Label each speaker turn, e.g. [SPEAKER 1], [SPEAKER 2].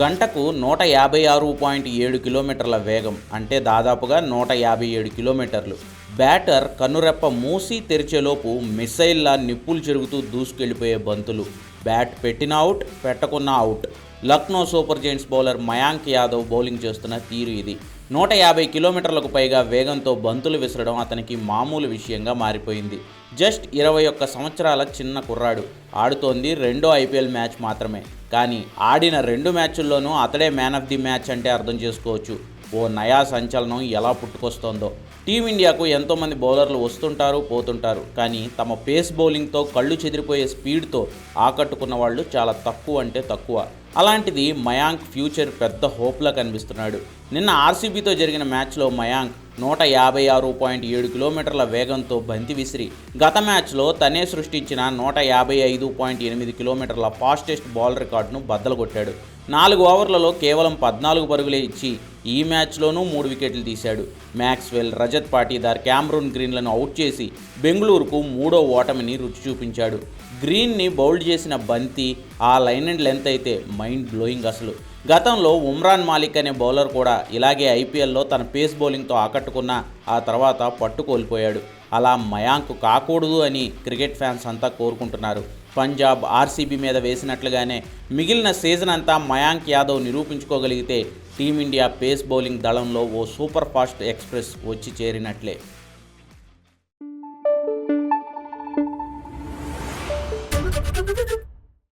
[SPEAKER 1] గంటకు నూట యాభై ఆరు పాయింట్ ఏడు కిలోమీటర్ల వేగం అంటే దాదాపుగా నూట యాభై ఏడు కిలోమీటర్లు. బ్యాటర్ కన్నురెప్ప మూసి తెరిచేలోపు మిసైల్లా నిప్పులు చెరుగుతూ దూసుకెళ్ళిపోయే బంతులు. బ్యాట్ పెట్టిన out పెట్టకున్న out. Lucknow super giants bowler Mayank Yadav bowling చేస్తున్న తీరు ఇది. నూట యాభై కిలోమీటర్లకు పైగా వేగంతో బంతులు విసరడం అతనికి మామూలు విషయంగా మారిపోయింది. జస్ట్ ఇరవై ఒక్క సంవత్సరాల చిన్న కుర్రాడు. ఆడుతోంది రెండో ఐపీఎల్ మ్యాచ్ మాత్రమే. కానీ ఆడిన రెండు మ్యాచ్ల్లోనూ అతడే మ్యాన్ ఆఫ్ ది మ్యాచ్ అంటే అర్థం చేసుకోవచ్చు. ఓ నయా సంచలనం ఎలా పుట్టుకొస్తోందో. టీమిండియాకు ఎంతోమంది బౌలర్లు వస్తుంటారు పోతుంటారు. కానీ తమ పేస్ బౌలింగ్తో కళ్ళు చెదిరిపోయే స్పీడ్తో ఆకట్టుకున్న వాళ్ళు చాలా తక్కువ అంటే తక్కువ. అలాంటిది మయాంక్ ఫ్యూచర్ పెద్ద హోప్లా కనిపిస్తున్నాడు. నిన్న ఆర్సీబీతో జరిగిన మ్యాచ్లో మయాంక్ నూట యాభై ఆరు పాయింట్ ఏడు కిలోమీటర్ల వేగంతో బంతి విసిరి గత మ్యాచ్లో తనే సృష్టించిన నూట యాభై ఐదు పాయింట్ ఎనిమిది కిలోమీటర్ల ఫాస్టెస్ట్ బాల్ రికార్డును బద్దలుకొట్టాడు నాలుగు ఓవర్లలో కేవలం పద్నాలుగు పరుగులే ఇచ్చి ఈ మ్యాచ్లోనూ మూడు వికెట్లు తీశాడు. మ్యాక్స్వెల్ రజత్ పాటీదార్ క్యామ్రూన్ గ్రీన్లను అవుట్ చేసి బెంగళూరుకు మూడో ఓటమిని రుచి చూపించాడు. గ్రీన్ని బౌల్డ్ చేసిన బంతి ఆ లైన్ అండ్ లెంత్ అయితే మైండ్ బ్లోయింగ్ అసలు. గతంలో ఉమ్రాన్ మాలిక్ అనే బౌలర్ కూడా ఇలాగే ఐపీఎల్లో తన పేస్ బౌలింగ్తో ఆకట్టుకున్న ఆ తర్వాత పట్టు కోల్పోయాడు అలా మయాంక్ కాకూడదు అని క్రికెట్ ఫ్యాన్స్ అంతా కోరుకుంటున్నారు. పంజాబ్ ఆర్సీబీ మీద వేసినట్లుగానే మిగిలిన సీజన్ అంతా మయాంక్ యాదవ్ నిరూపించుకోగలిగితే టీమిండియా పేస్ బౌలింగ్ దళంలో ఓ సూపర్ ఫాస్ట్ ఎక్స్ప్రెస్ వచ్చి చేరినట్లే.